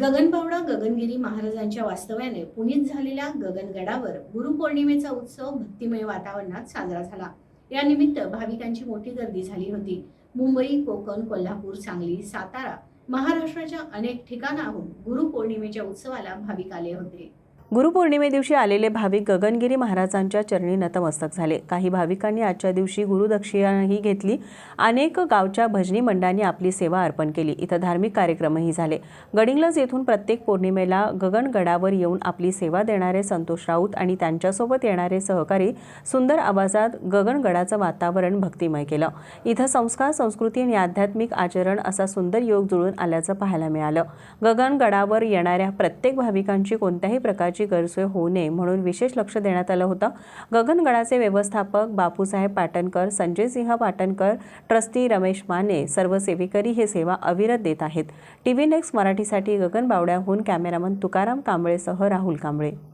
गगनबावडा गगनगिरी महाराजांच्या वास्तव्याने पुनीत झालेल्या गगनगडावर गुरुपौर्णिमेचा उत्सव भक्तिमय वातावरणात साजरा झाला. या निमित्त भाविकांची मोठी गर्दी झाली होती. मुंबई कोकण कोल्हापूर सांगली सातारा महाराष्ट्राच्या अनेक ठिकाणाहून गुरुपौर्णिमेच्या उत्सवाला भाविक आले होते. गुरुपौर्णिमे दिवशी आलेले भाविक गगनगिरी महाराजांच्या चरणी नतमस्तक झाले. काही भाविकांनी आजच्या दिवशी गुरुदक्षिणाही घेतली. अनेक गावच्या भजनी मंडळांनी आपली सेवा अर्पण केली. इथं धार्मिक कार्यक्रमही झाले. गडिंग्लज येथून प्रत्येक पौर्णिमेला गगनगडावर येऊन आपली सेवा देणारे संतोष राऊत आणि त्यांच्यासोबत येणारे सहकारी सुंदर आवाजात गगनगडाचं वातावरण भक्तिमय केलं. इथं संस्कार संस्कृती आणि आध्यात्मिक आचरण असा सुंदर योग जुळून आल्याचं पाहायला मिळालं. गगनगडावर येणाऱ्या प्रत्येक भाविकांची कोणत्याही प्रकारची प्रकारची गैरसोय होऊ नये म्हणून विशेष लक्ष देण्यात आलं होतं. गगनगडाचे व्यवस्थापक बापूसाहेब पाटणकर संजयसिंह पाटणकर ट्रस्टी रमेश माने सर्व सेवेकरी हे सेवा अविरत देत आहेत. टी व्ही नेक्स्ट मराठीसाठी गगन बावड्याहून कॅमेरामन तुकाराम कांबळेसह राहुल कांबळे.